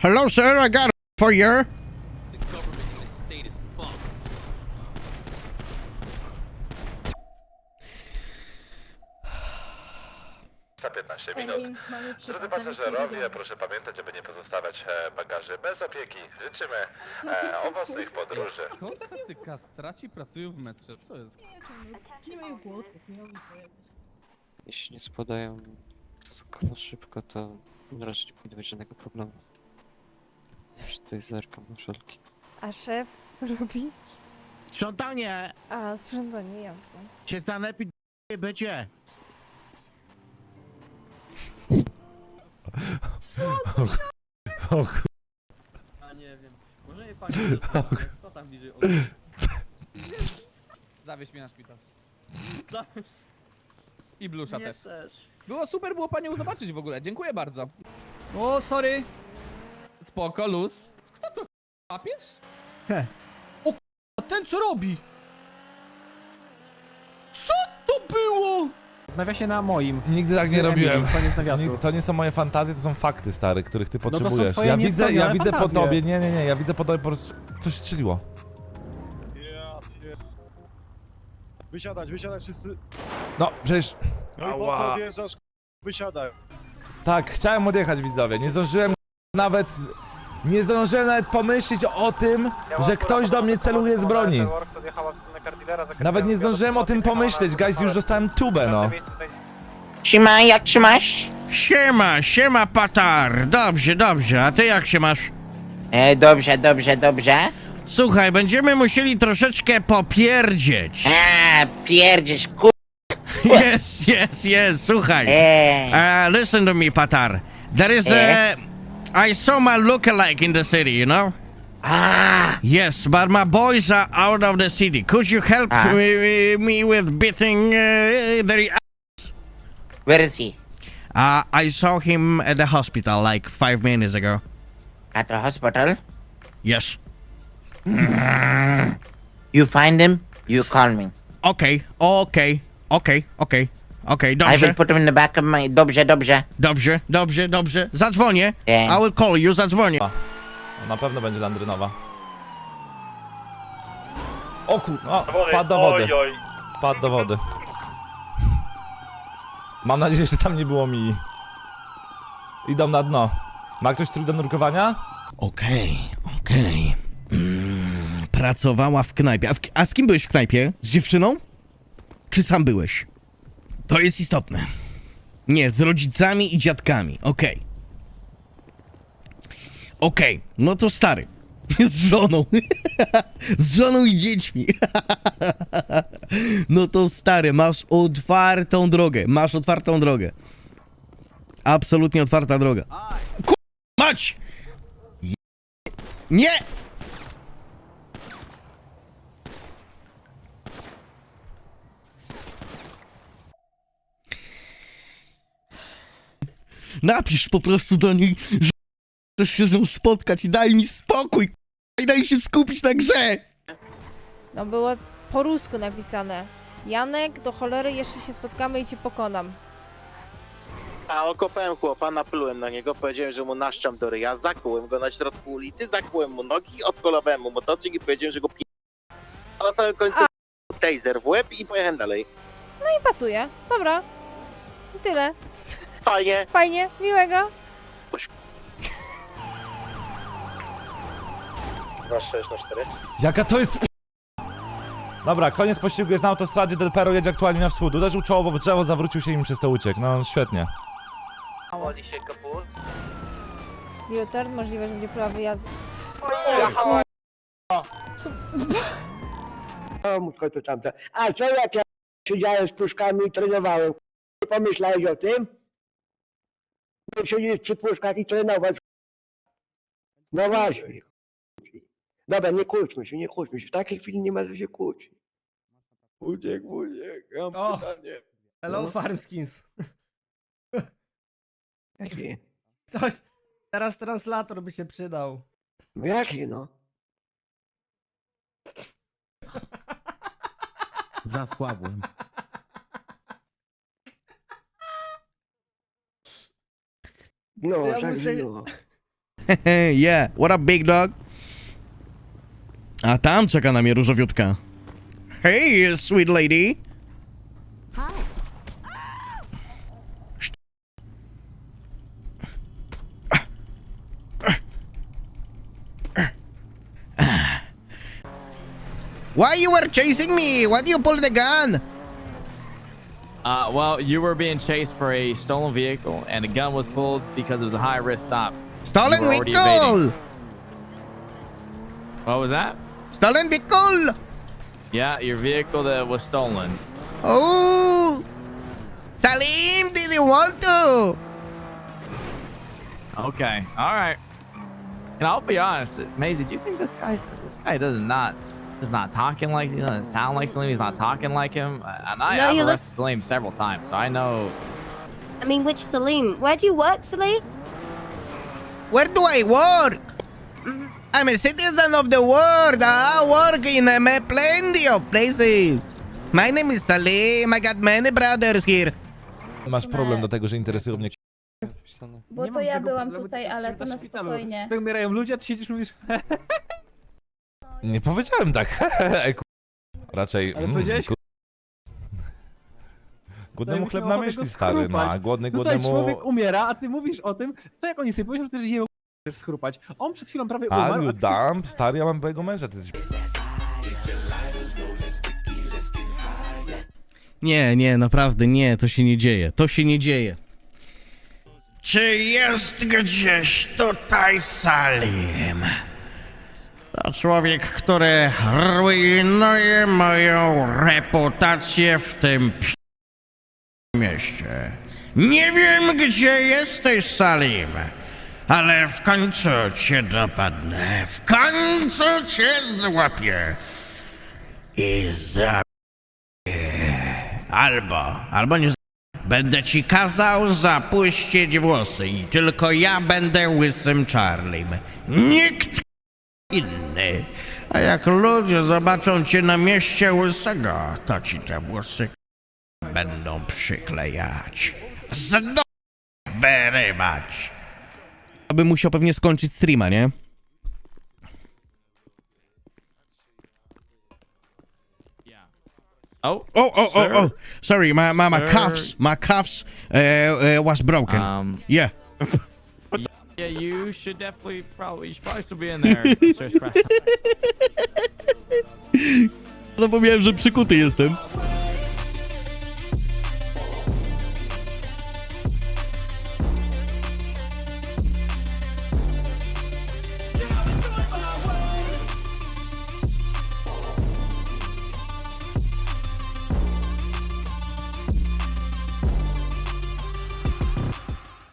Hello, sir. I got for you. The government in this state is fucked. Za 15 minut. Drodzy pasażerowie, proszę pamiętać, aby nie pozostawiać e, bagaży bez opieki. Życzymy e, owocnych podróży. Skąd tacy kastraci pracują w metrze? Co jest? Nie mają włosów, nie sobie coś. Jeśli nie spadają stosunkowo szybko, to raczej nie powinno być żadnego problemu. Tutaj zerkam na wszelki. A szef robi? Sprzątanie A, sprzątanie, jasne. się sanepi będzie. O kur... A nie wiem. Może nie pani kto tam bliżej od... Zawieź mnie na szpital. Zawieź. I blusza też. Było super, było panią zobaczyć w ogóle. Dziękuję bardzo. O, sorry! Spoko, luz. Kto to papież? A ten co robi? Co to było? Znawia się na moim. Nigdy tak nie robiłem. Koniec nawiasu. To nie są moje fantazje, to są fakty, stary, których ty to są potrzebujesz. twoje ja widzę, ja niespełnione widzę po fantazje. tobie, nie, nie, nie, ja widzę po tobie po prostu coś strzeliło. Wysiadać, wysiadać wszyscy. No, przecież... No i po co Ała. odjeżdżasz? Wysiadaj. Tak, chciałem odjechać, widzowie. Nie zdążyłem nawet... Nie zdążyłem nawet pomyśleć o tym, że ktoś do mnie celuje z broni. Nawet nie zdążyłem o tym pomyśleć, guys, już dostałem tubę, no. Siema, jak trzymasz? Siema, siema, patar. Dobrze, dobrze. A ty jak się masz? E, dobrze, dobrze, dobrze. Słuchaj, będziemy musieli troszeczkę popierdzieć. A, pierdziesz, ku... Yes, yes, yes. Słuchaj. E, Uh, listen to me, Patar. There is a. I saw my lookalike in the city, you know? Ah. Yes, but my boys are out of the city. Could you help Ah. me, me with beating uh, the. where is he? Uh, I saw him at the hospital like five minutes ago. At the hospital? Yes. You find him, you call me. Okay, okay, okay, okay, okay, I will dobrze, put him in the back of my... Dobrze, dobrze. dobrze, dobrze, dobrze. Zadzwonię. Yeah. I will call you, zadzwonię. Na pewno będzie landrynowa. O kur... O, wpadł do wody. Wpadł do wody. Mam nadzieję, że tam nie było mi. Idą na dno. Ma ktoś trój do nurkowania? Okej, okej. Mm, pracowała w knajpie. A, w, a z kim byłeś w knajpie? Z dziewczyną? Czy sam byłeś? To jest istotne. Nie, z rodzicami i dziadkami. Okej. Okej, no to stary. Z żoną. z żoną i dziećmi. no to stary, masz otwartą drogę. Masz otwartą drogę. Absolutnie otwarta droga. Ku... Mać! Nie! Napisz po prostu do niej, że chcesz się z nią spotkać i daj mi spokój i daj się skupić na grze! No było po rusku napisane. Janek, do cholery jeszcze się spotkamy i cię pokonam. A okopałem chłopa, naplułem na niego, powiedziałem, że mu naszczam do ryja, zakułem go na środku ulicy, zakułem mu nogi, odkolowałem mu motocykl i powiedziałem, że go pi... A na samym końcu taser w łeb i pojechałem dalej. No i pasuje. Dobra. I tyle. Fajnie. Fajnie, miłego. 2,6 na 4. Jaka to jest p- Dobra, koniec pościgu jest na autostradzie, Del Perro jedzie aktualnie na wschód. Uderzył czołowo w drzewo, zawrócił się i im przez to uciekł. No, świetnie. Woli się kaput. U-turn, możliwe, że będzie próba wyjazdu. O, to tamte. A co jak ja siedziałem z puszkami i trenowałem? Nie pomyślałeś o tym? Bo siedzisz przy puszkach i trenować. No właśnie. Dobra, nie kłóćmy się, nie kłóćmy się. W takiej chwili nie ma co się kłócić. Uciekł, uciekł. Ja mam O. pytanie. Hello, No. Farmskins. Jaki? Ktoś... Teraz translator by się przydał. No jaki no? Zasłabłem. No, Ja także muszę- no. yeah, what up, big dog? A tam czeka na mnie różowiutka. Hey, sweet lady. Why you were chasing me? Why do you pull the gun? Uh, well, you were being chased for a stolen vehicle, and a gun was pulled because it was a high risk stop. Stolen vehicle! What was that? Stolen vehicle! Yeah, your vehicle that was stolen. Oh! Salim, did you want to? Okay, all right. And I'll be honest, Maisie, do you think this guy, this guy does not, is not talking like, he doesn't sound like Salim. He's not talking like him. And I, No, I've he arrested looks- Salim several times, so I know. I mean, which Salim? Where do you work, Salim? Where do I work? I'm a citizen of the world. I work in um, plenty of places. My name is Salim. I got many brothers here. Masz problem do tego, że interesują mnie Wpisane. Bo to ja byłam tutaj, ale to na spokojnie. Tak umierają ludzie, a ty siedzisz i mówisz, Nie powiedziałem tak. Ej, ku- Raczej. Ale mm, powiedziałeś, ku- Głodnemu Jakbyś chleb miał na ochotę myśli, go stary. No, schrupać. a głodny No tutaj głodnemu. człowiek umiera, a ty mówisz o tym, co jak oni sobie powiedzą, że ty je chcesz schrupać. On przed chwilą prawie umarł, Are you a ty chcesz- dumb? Stary, ja mam twojego męża, ty jesteś... Nie, nie, naprawdę nie, to się nie dzieje. To się nie dzieje. Czy jest gdzieś tutaj Salim? To człowiek, który rujnuje moją reputację w tym mieście. Nie wiem, gdzie jesteś, Salim, ale w końcu cię dopadnę. W końcu cię złapię. I za Albo, albo nie. Będę ci kazał zapuścić włosy i tylko ja będę łysym Charlim. Nikt inny. A jak ludzie zobaczą cię na mieście łysego, to ci te włosy będą przyklejać. Zdo... Wyrybać. Aby musiał pewnie skończyć streama, nie? Oh, Oh, oh, oh, oh. Sorry, my, my, my cuffs, my cuffs uh, uh, was broken. Um, yeah. yeah, you should definitely probably, you should probably still be in there. Zapomniałem, że przykuty jestem.